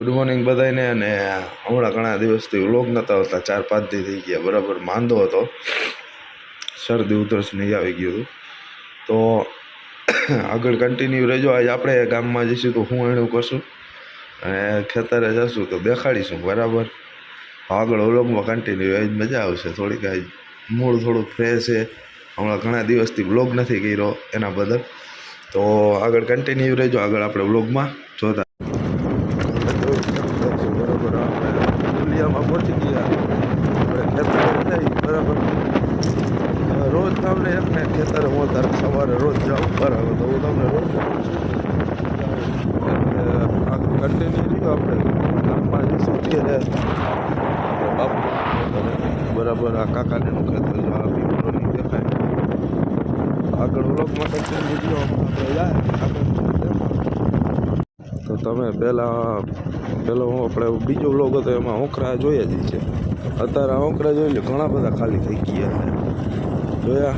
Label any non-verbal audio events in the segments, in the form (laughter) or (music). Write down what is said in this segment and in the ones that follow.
Good morning બધાને અને હમણાં ઘણા દિવસથી વ્લોગ નહોતા આવતા, ચાર પાંચ દી થઈ ગયા. બરાબર માંદો હતો. શરદી ઉધરસ નહીં આવી ગયું હતું. તો (coughs) આગળ કન્ટિન્યુ રહેજો. આજ આપણે ગામમાં જઈશું તો હું એનું કરશું અને ખેતરે જશું તો દેખાડીશું. બરાબર? આગળ વ્લોગમાં કન્ટિન્યુ એ મજા આવશે. થોડીક આજ મૂળ થોડુંક ફ્રેશ છે. હમણાં ઘણા દિવસથી વ્લોગ નથી કર્યો એના બદલ. તો આગળ કન્ટિન્યુ રહેજો. આગળ આપણે વ્લોગમાં જોતા બરાબર આપણે પુલિયામાં પહોંચી ગયા. આપણે ખેતરે જઈ બરાબર. રોજ તમને એમ ને ખેતર હું તારે સવારે રોજ જાઉં બરાબર તો હું તમને રોજ કન્ટિન્યુ રહ્યો આપણે. ગામમાં જઈશું આપણે બાપુ, બરાબર. આ કાકાનેનું ખેતર જો આ પીપળો નહીં દેખાય. આગળ વ્લોગમાં કન્ટિન્યુ જાય આગળ તમે પહેલાં હું આપણે બીજો વ્લોગ હતો, એમાં હોંકરા જોયા જ છે. અત્યારે હોંકરા જોઈ લે ઘણા બધા ખાલી થઈ ગયા જોયા?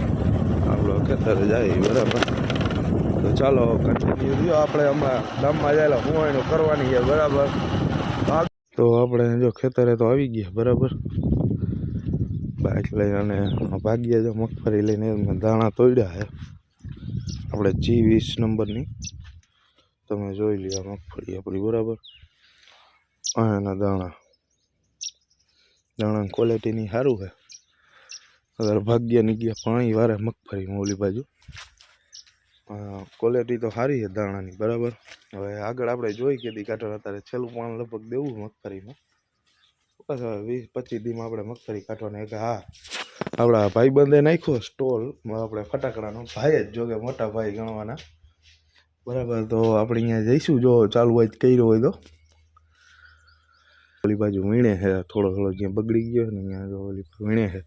આપણો ખેતરે જાય બરાબર. તો ચાલો કન્ટિન્યુ રહ્યો. આપણે હમણાં ગામમાં જાયેલા હુવાઈનું કરવાની છે, બરાબર. તો આપણે જો ખેતરે તો આવી ગયા, બરાબર. બાઇક લઈને અને ભાગ્યા જો મગફળી લઈને દાણા તોડ્યા છે. આપણે જી વીસ નંબરની. તમે જોઈ લીધા મગફળી આપણી બરાબર? આ એના દાણા. દાણાની ક્વોલિટીની સારું છે. અગર ભાગ્યની ગયા, પાણી વારે મગફળીમાં ઓલી બાજુ. ક્વોલિટી તો સારી છે દાણાની, બરાબર? હવે આગળ આપણે જોઈ કીધી દી અત્યારે છેલ્લું પાણી લગભગ દેવું મગફળીમાં બસ હવે વીસ પચીસ દીમાં આપણે મગફળી કાઢવાની એક હા, આપણા ભાઈબંધે નાખ્યો સ્ટોલ, આપણે ફટાકડાનો ભાઈ જ જોકે મોટા ભાઈ ગણવાના. બરાબર, તો આપણે અહીંયા જઈશું. જો ચાલુ હોય કર્યો હોય તો. ઓલી બાજુ વીણે છે, થોડો થોડો જ્યાં બગડી ગયો ને અહીંયા જો ઓલી વીણે છે.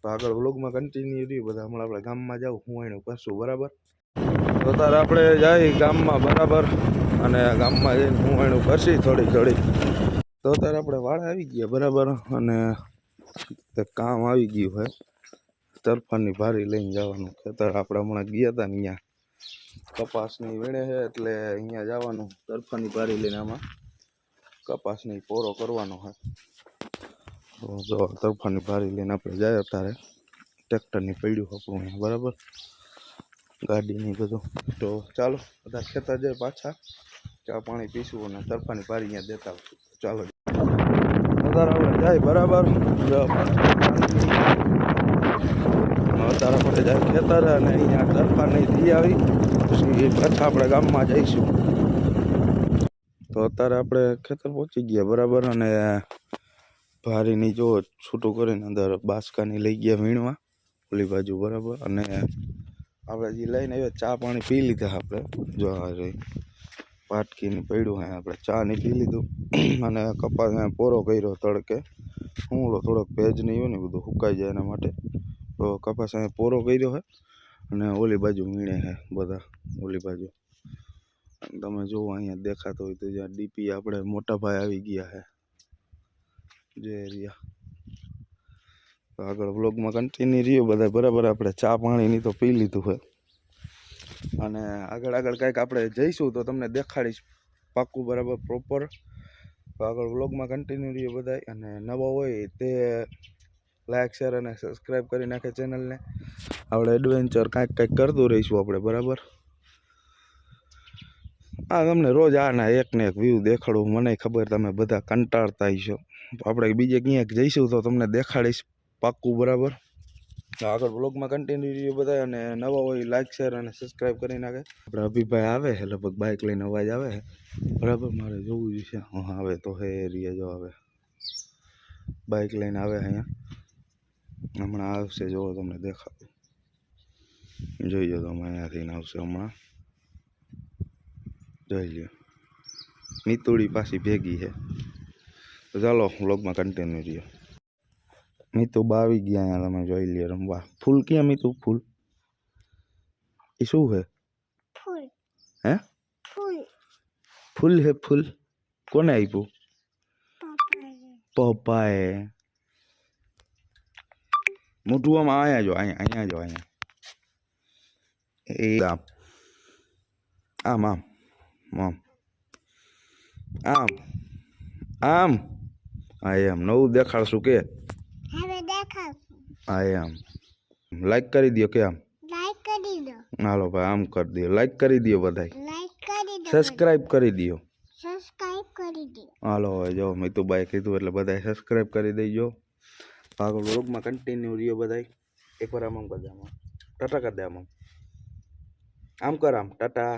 તો આગળ વ્લોગમાં કન્ટિન્યુ રહ્યું. બધા હમણાં આપણે ગામમાં જાઉં હું એને કરશું બરાબર? તો તારે આપણે જાય ગામમાં, બરાબર? અને ગામમાં જઈને હું એનું કરશી થોડી થોડી તો તારે આપણે વાળા આવી ગયા, બરાબર? અને કામ આવી ગયું હોય તરફાની ભારી લઈને જવાનું. ખેતર આપણે હમણાં ગયા હતા ને અહીંયા કપાસની વીણે છે એટલે અહીંયા જવાનું તરફાની ભારી લઈને આમાં કપાસની પોરો કરવાનો હોય તો જો તરફાની ભારી લઈને આપણે જાય અત્યારે. ટ્રેક્ટરની પડ્યું આપણું અહીંયા, બરાબર? ગાડીની બધું. તો ચાલો, બધા ખેતર જાય પાછા. ચા પાણી પીશું અને તરફાની પારી અહીંયા દેતા ચાલો. વધારે જાય, બરાબર? જો અત્યારે જાય ખેતર અને અહીંયા તરફાની થઈ આવી. પછી પાછા આપણે ગામમાં જઈશું તો અત્યારે આપણે ખેતર પહોંચી ગયા, બરાબર? અને ભારીની જો છૂટું કરીને અંદર બાસકાની લઈ ગયા વીણવા, ઓલી બાજુ, બરાબર? અને આપણે જે લઈને આવ્યા, ચા પાણી પી લીધા આપણે. જો પાટકીને પડ્યું હે આપણે. ચા નહીં પી લીધું. અને કપાસ પોરો કર્યો તડકે. હું થોડોક ભેજ નહીં હોય ને બધું સુકાઈ જાય એના માટે. તો કપાસ અહીંયા પોરો કર્યો છે અને ઓલી બાજુ મીણે છે બધા, ઓલી બાજુ. તમે જુઓ અહીંયા દેખાતો હોય તો જ્યાં ડીપી આપણે મોટા ભાઈ આવી ગયા છે. જે એરિયા તો આગળ વ્લોગમાં કન્ટિન્યુ રહ્યો બધા બરાબર આપણે ચા પાણીની તો પી લીધું છે. અને આગળ આગળ કાંઈક આપણે જઈશું તો તમને દેખાડીશ પાક્કું બરાબર પ્રોપર તો આગળ વ્લોગમાં કન્ટિન્યુ રહ્યો બધા અને નવા હોય તે લાઇક શેર અને સબસ્ક્રાઈબ કરી નાખે ચેનલને આપણે એડવેન્ચર કાંઈક કાંઈક કરતું રહીશું આપણે, બરાબર? આ તમને રોજ આના એક ને એક વ્યૂ દેખાડું, મને ખબર તમે બધા કંટાળતા હશો. આપણે બીજે ક્યાંક જઈશું તો તમને દેખાડીશ પાક્કું, બરાબર? આગળ બ્લોગમાં કન્ટિન્યુ રહ્યું બધા અને નવા હોય લાઇક શેર અને સબસ્ક્રાઈબ કરી નાખે. આપણે અભિભાઈ આવે છે, લગભગ બાઇક લઈને અવાજ આવે છે. બરાબર? મારે જોવું છે. હા આવે તો હે એરિયા જો આવે. બાઇક લઈને આવે અહીંયા. હમણાં આવશે જોવો તમને દેખાતું જોઈ લો તમે અહીંયાથી આવશે હમણાં. જોઈ લ્યો મિતુડી પાછી ભેગી છે. તો ચાલો વ્લોગમાં કન્ટિન્યુ રહ્યો. મિતુ બા આવી ગયા અહીંયા તમે જોઈ લ્યો રમવા. ફૂલ ક્યાં મિતુ? ફૂલ? એ શું છે? ફૂલ. હે? ફૂલ. ફૂલ હે ફૂલ. કોને આપ્યું? પપ્પાએ. પપ્પાએ. મોટું આમ અહીંયા જો અહીંયા અહીંયા જો અહીંયા એ આમ આમ આમ આમ આમ આમ હા એમ નવું દેખાડશું કે હા એમ લાઈક કરી દો કે આમ હાલો ભાઈ આમ કરી દો લાઈક કરી દો બધાય સબસ્ક્રાઈબ કરી દો સબસ્ક્રાઈબ કરી દો સબસ્ક્રાઇબ કરી દો હાલો હવે જો મિતુભાઈ કીધું એટલે બધાય સબસ્ક્રાઈબ કરી દેજો આગળ વ્લોગમાં કન્ટિન્યુ રહ્યો બધાય. એકવાર આમ આમ કરી દે આમ. ટાટા કરી દે આમ આમ આમ કર આમ ટાટા.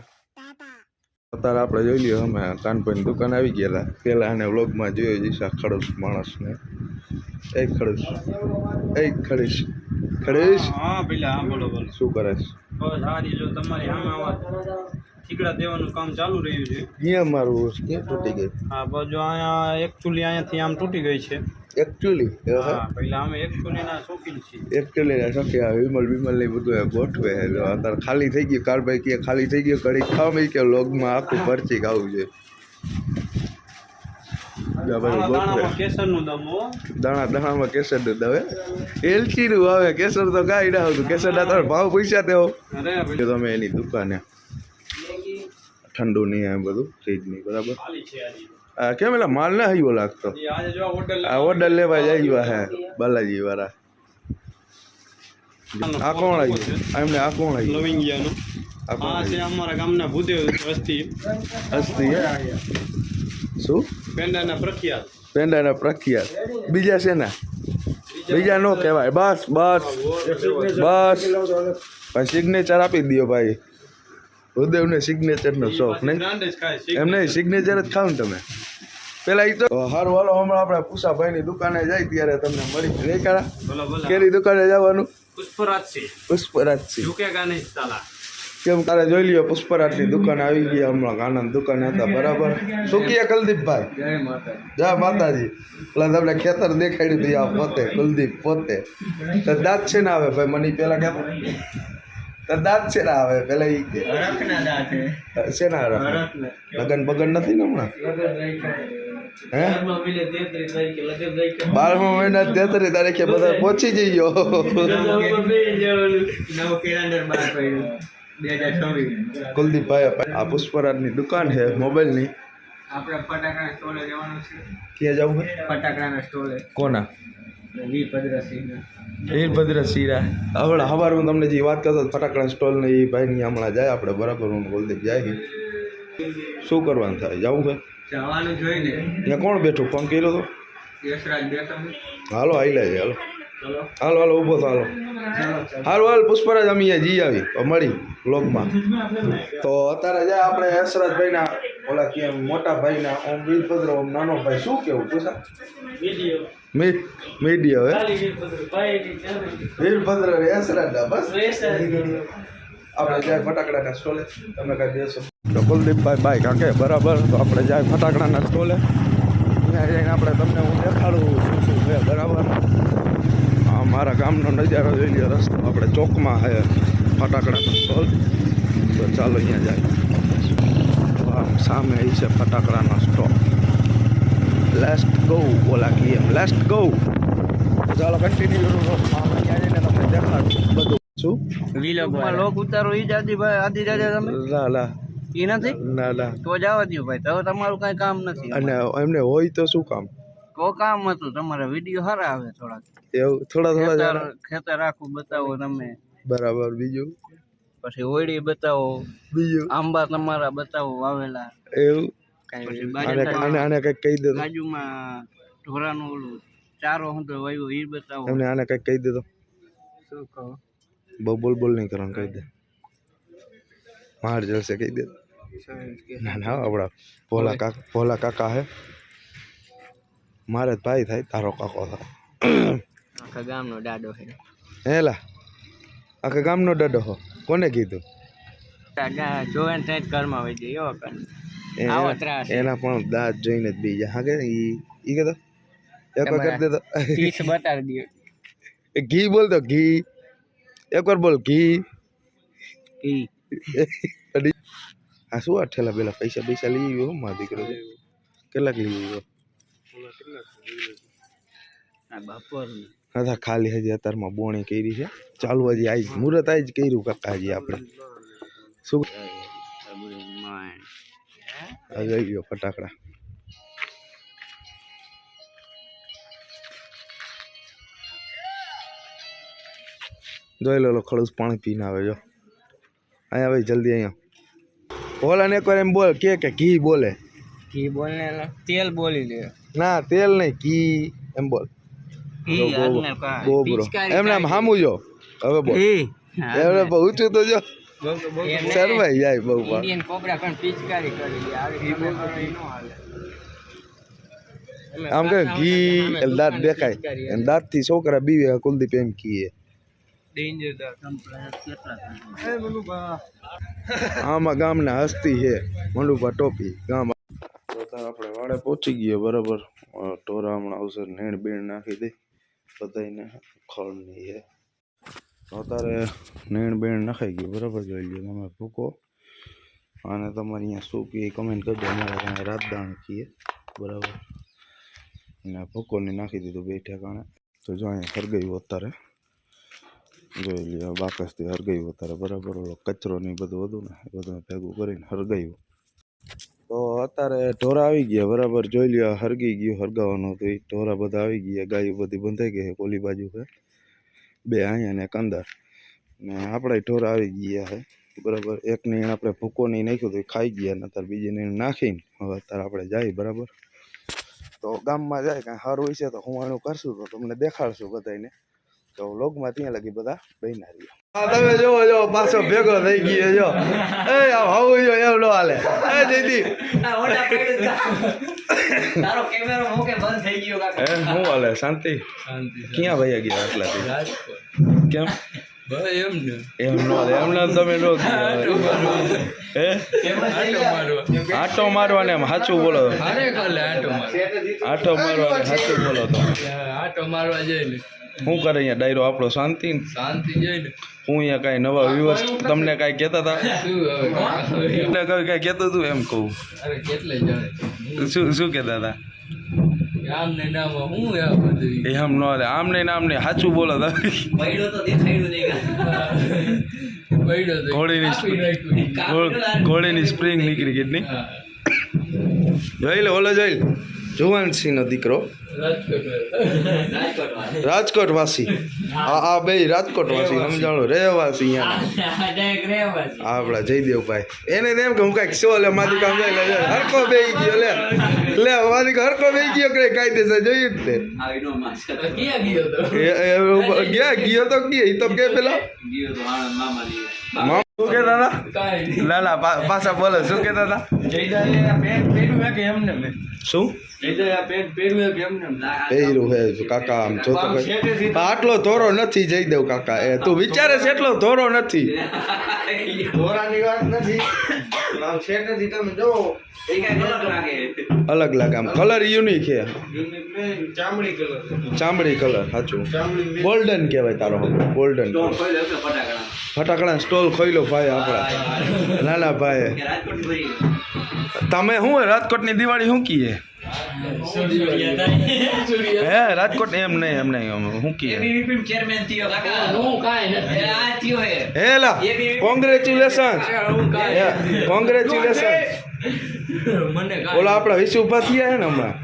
અત્યારે આપણે જોઈ લઈએ અમે કાનભાઈની દુકાન આવી ગયેલા. પહેલાં આને વ્લોગમાં જોયો જઈશ આ ખડૂસ માણસને. એ ખડૂસ એ ખડૂસ ખડૂસ શું કરે છે? ઠીકડા દેવાનું કામ ચાલુ રહ્યું છે. અહીંયા મારું કે તૂટી ગઈ હા બાજુ અહીંયા એકચ્યુઅલી અહીંયાથી આમ તૂટી ગઈ છે. એકચ્યુઅલી હા પેલા અમે એકચ્યુઅલીના શોખીન છીએ. એકચ્યુઅલીના શક્ય આ વિમલ વિમલ ને બધું એ ગોઠવે એટલે અત્યારે ખાલી થઈ ગયું. કારભાઈ કે ખાલી થઈ ગયું ઘડી ખાવા. કે લોગમાં આખું ભરચી ખાવું છે. દાણા દાણામાં હો. કેસર દૂધ આવે એલચી નું આવે કેસર તો કાંઈ ના આવતું. કેસર ના ભાવ પૈસા તેઓ. તમે એની દુકાને ઠંડુ નહીં આ બધું ફ્રીજ નહીં બરાબર? આ કેમ એટલે માલ ના આવ્યો લાગતો આ ઓર્ડર લેવા જાય હે બાલાજી વાળા. આ કોણ આવ્યું એમને આ કોણ આવ્યું લવિંગિયાનું. આ છે અમારા ગામના ભૂદેવ વસ્તી હસ્તી હે? શું? પેંડાના પ્રખ્યાત. પેંડાના પ્રખ્યાત. બીજા છે બીજા નો કહેવાય. બસ બસ. બસ. ભાઈ સિગ્નેચર આપી દો ભાઈ. ભૂદેવને સિગ્નેચરનો શોખ નહીં? બ્રાન્ડ જ ખાય છે એમ નહીં સિગ્નેચર જ ખાવ ને તમે. પેલા એ તો હારું હાલો હમણાં આપણે પૂસાભાઈની દુકાને જાય ત્યારે તમને મળી નહીં કાળા? બોલો બોલો દુકાને જવાનું? પુષ્પરાજ છે. પુષ્પરાજથી ઝુકેગા નહીં સાલા કેમ તારે જોઈ લ્યો પુષ્પરાજની દુકાને આવી ગયા હમણાં આનંદ દુકાને હતા બરાબર? શું કહે કુલદીપભાઈ? જય માતાજી. પેલા તમને ખેતર દેખાડ્યું હતું આ પોતે કુલદીપ પોતે. દાંત છે ને આવે ભાઈ મને પેલા કહેતો? તો દાંત છે ના આવે? પેલા ઈ કે. છે ને રખ લગન બગન નથી ને હમણાં? બારમા મહિના તેત્રીસ તારીખે બધા પહોંચી જઈયો કુલદીપભાઈ આ પુષ્પરાજની દુકાન છે મોબાઈલની. આપણે ફટાકડા સ્ટોલે જવાનું છે. ક્યાં જવું ફટાકડાના સ્ટોલે. કોના? વીરભદ્ર સિરા હમણાં હવાર હું તમને જે વાત કરતો ફટાકડા સ્ટોલ ને એ ભાઈની હમણાં જાય આપણે બરાબર? હું કુલદીપ જાય શું કરવાનું થાય? જવું જવાનું જોઈને. ત્યાં કોણ બેઠું? ફોન કર્યો તો? યશરાજ બેઠો છે. હાલો આઈ જાય હાલો. હાલો. હાલો ઊભો હાલો. હાલો હાલ પુષ્પરાજ અમે જી આવી. તો મળી બ્લોગમાં તો અત્યારે જાય આપણે યશરાજભાઈના ઓલા કે મોટા ભાઈના ઓમ વીરભદ્ર ઓમ નાનો ભાઈ. શું કેવું પૂછા? મીડિયા વીરભદ્ર બસ. આપણે જાય ફટાકડાના સ્ટોલે. તમે કાંઈ દેશો તો કુલદીપભાઈ બાઈક હાકે બરાબર. તો આપણે જાય ફટાકડાના સ્ટોલે. ત્યાં જઈને આપણે તમને હું દેખાડું શું શું છે બરાબર? આ મારા ગામનો નજારો જોઈ લ્યો રસ્તો આપણે ચોકમાં છે ફટાકડાનો સ્ટોલ. તો ચાલો અહીંયા જાય. સામે એ છે ફટાકડાનો સ્ટોલ. લેસ્ટ ગો ઓલા કહીએ લાસ્ટ ગો ચાલો કન્ટિન્યુ તમને દેખાડું. બધું. શું? લોક ઉતારો ઈ જ આદિભાઈ આદિરાજા તમે? ના ના. ઈ નથી? ના ના. તો જવા દો ભાઈ. તો તમારું કઈ કામ નથી. અને એમને હોય તો શું કામ? તો કામ હતું. તમારા વીડિયો સારા આવે થોડાક. એવું થોડા થોડા ખેતર આખું બતાવો તમે. બરાબર બીજું? પછી હોળી બતાવો. બીજું? આંબા તમારા બતાવો વાવેલા એવું? આને આને આને કંઈક કહી દે બાજુમાં ઢોરાનું ઓલું ચારો હતો વાવ્યો ઈ બતાવો. એમને આને કંઈક કહી દે તો. શું કહો? બહુ બોલ બોલ નહીં કરવાનું કહી દે. માર જલસે કહી દે. ના ના આપણા ભોલા કાકા ભોલા કાકા હે. મારે જ ભાઈ થાય તારો કાકો થાય. આખા ગામનો ડાડો છે હેલા આખા ગામનો ડાડો હો. કોને કીધું? જોવે ને ત્યાં જ ઘરમાં એવો કર એ- આવો ત્રાસ. એના પણ દાંત જોઈને જ બીજા હા કે ઈ કે તો? એક વાર કરી દેતો પીસ બતાવી દે. ઘી બોલ તો ઘી. એકવાર બોલ ઘી. ઘી. આ શું આ ઠેલા પેલા પૈસા પૈસા લઈ આવ્યો મારો દીકરો કેટલાક લઈ આવ્યો? હા ખાલી હજી અત્યારમાં બોણી કરી છે. ચાલુ હજી આજ મુહૂર્ત આજ કર્યું કાકા હજી આપણે. શું આવી ગયો ફટાકડા. જોઈ લો ખડૂસ પાણી પીને આવે જો. અહીંયા ભાઈ જલ્દી અહીંયા. બોલ ને એકવાર એમ બોલ કે કે ઘી બોલે. ઘી બોલ ને તેલ બોલી દે ના તેલ નહીં ઘી એમ બોલ. ગોબરો એમને આમ હામું જો. હવે બોલ. એમને ઊંચું તો જો. શરમાઈ જાય બહુ પણ ઇન્ડિયન કોબરા પણ પિચકારી કરી આવી આમ કે ઘી દાંત દેખાય. દાંતથી છોકરા બીવે કુલદીપ એમ કીએ આમાં ગામના હસ્તી છે મંડુપા ટોપી ગામ. તો આપણે વાડે પહોંચી ગયા બરાબર. ટોરા હમણાં આવશે નેણ બેણ નાખી દે. બધાને ખળ છે. તો તારે નેણ બેણ નખાઈ ગયું, બરાબર જોઈ લ્યો, તમે ભૂકો. અને તમારે અહીંયા શું કહે કમેન્ટ કરજો, અમારે ત્યાં રાતદાણ કીએ, બરાબર. અને ભૂકોને નાખી દીધું બે ઠેકાણે. તો જો અહીંયા હરગયું અત્યારે. જોઈ લ્યો બાકસથી હરગાયું અત્યારે, બરાબર. ઓલો કચરો ને બધું બધું ને, એ બધું ભેગું કરીને હરગાયું. તો અત્યારે ઢોરા આવી ગયા, બરાબર. જોઈ લ્યો હરગી ગયું હરગાવાનું હતું એ ઢોરા બધા આવી ગયા, ગાયો બધી બંધાઈ ગઈ કોલી બાજુ છે. બે અહીંયા ને એક અંદર. ને આપણે ઢોર આવી ગયા છે. બરાબર? એક ને આપણે ભૂકો નહીં નાખ્યું તો ખાઈ ગયા ને અત્યારે બીજી ને નાખીને હવે અત્યારે આપણે જાય, બરાબર? તો ગામમાં જાય, કાંઈ સારું હોય છે તો હું આનું કરશું, તો તમને દેખાડશું બધાને તો લોગમાં ત્યાં લગી બધા બહેના રહ્યો. તમે જોવો જો પાછો ભેગો થઈ ગયો જો એ આવું જો એમ નો હાલે. એ દીદી. તારો કેમેરો મૂકે બંધ થઈ ગયો કાકા. એ શું હાલે? શાંતિ? શાંતિ ક્યાં ભાઈ ગયા રાજકોટ. કેમ? બસ એમ ને. નો હાલે તમે નો (laughs) હે? આટો મારવાને એમ સાચું બોલો આટો માર સાચું બોલો તમે આટો મારવા શું કરે અહીંયા ડાયરો આપણો શાંતિ? ને? શાંતિ જઈ હું અહીંયા કાંઈ નવા વ્યુઅર્સ તમને કાંઈ કહેતા હતા? એટલે હવે? કઈ કાંઈ કહેતું હતું એમ કહું. કેટલે શું શું કહેતા હતા? ગામ ને નામ હું આ બધું આમ હાલે આમ નહીં ને આમ નહીં સાચું બોલો તો ઘોડીની ઘોડીની સ્પ્રિંગ નીકળી કેટલી. જોઈ લે ઓલો જોઈ લે. જુવાન સિંહનો દીકરો. રાજકોટ વાસી હા આ બે રાજકોટ વાસી સમજાણો? રહેવાસી અહીંયા આપણા જયદેવભાઈ. એને એમ કે હું કાંઈક શો લે મારી કામ જાય હરકો બે ગયો લે. લે મારી હરકો બે ગયો કે કાયદેસર જોયું જ તે. ગયો તો એ- એ ગયા તો ગયા તો કે પેલા. શું કેતા હતા ના ના પાછા બોલો શું કેતા હતા શું? પહેર્યું હે કાકા આમ જોતો આટલો ધોરો નથી જયદેવ કાકા એ તું વિચારે છે એટલો ધોરો નથી. ધોરાની વાત નથી. અલગ લાગે. આમ. કલર યુનિક છે. ચામડી કલર સાચું. ગોલ્ડન કહેવાય તારો ગોલ્ડન ફટાકડા? સ્ટોલ ખોઈલો ભાઈ આપણા. નાના ભાઈ. તમે શું રાજકોટની દિવાળી શું કીએ? હે રાજકોટ એમ નહીં એમ નહીં એમ શું કીએ હું કાંઈ નથી હે લા કોંગ્રેચ્યુલેશન કોંગ્રેચ્યુલેશન મને ઓલા આપણા વિશે ઊભા થયા હે ને હમણાં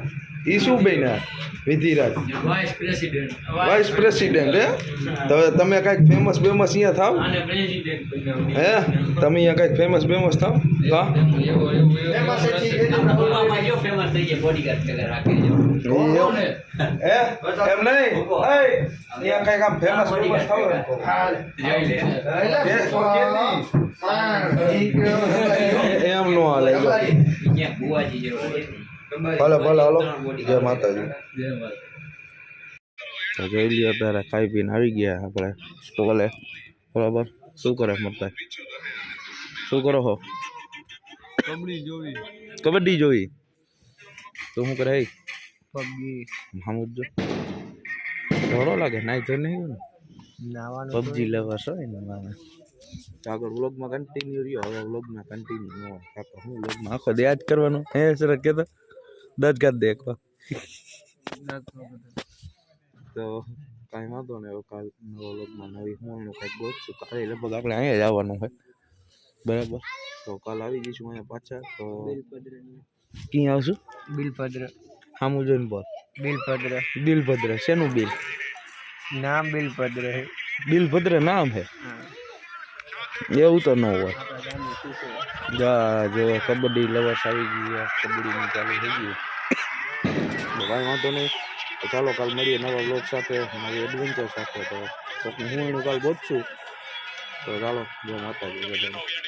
ઈ શું બન્યા Vidhiraj vice president vice president હે તો તમે કાંઈક ફેમસ બેમસ અહીંયા થાવ હે તમે અહીંયા કાંઈક ફેમસ બેમસ થાવ હા એમ નહીં? અહીંયા ફેમસ થાવ એમ નો હાલે. ભલે ભલે હાલો. જય માતાજી. તો જોઈ લઈએ અત્યારે ખાઈ પીને આવી ગયા આપણે સ્ટોલે બરાબર? શું કરે મતભાઈ શું કરો હો? કબડી જોઈ કબડ્ડી જોઈ તો શું કરે હે પબજી મામુદ જો ધોળો લાગે નાઈ તો નહીં ને નાવાનું પબજી લેવા છો ને મારે તો આગળ વ્લોગમાં કન્ટિન્યુ રહ્યો હવે વ્લોગમાં કન્ટિન્યુ ન હોય કાકા હું વ્લોગમાં આખો દે યાદ કરવાનો હે સરસ કહેતો દસ કાઢ દે એકવાર તો કાંઈ વાંધો નહીં હવે કાલ નવો વ્લોગમાં નવી હું કંઈક ગોતશું કાલે લગભગ આપણે અહીંયા જ આવવાનું હોય બરાબર. તો કાલ આવી જઈશું અહીંયા પાછા તો ક્યાં આવશું? બિલભદ્ર સામું જોઈને બોલ બિલભદ્ર બિલભદ્ર શેનું બિલ? નામ બિલભદ્ર હે. દિલભદ્ર નામ હે? એવું તો ન હોય. જા જો કબડ્ડી લવર્સ આવી ગઈ છે. કબડ્ડીનું ચાલુ થઈ ગયું તો કાંઈ વાંધો નહીં. તો ચાલો કાલ મળીએ નવા બ્લોગ સાથે નવી એડવેન્ચર સાથે. તો કોકનું હું એનું કાલ ગોતશું. તો ચાલો જો માતાજી બધાને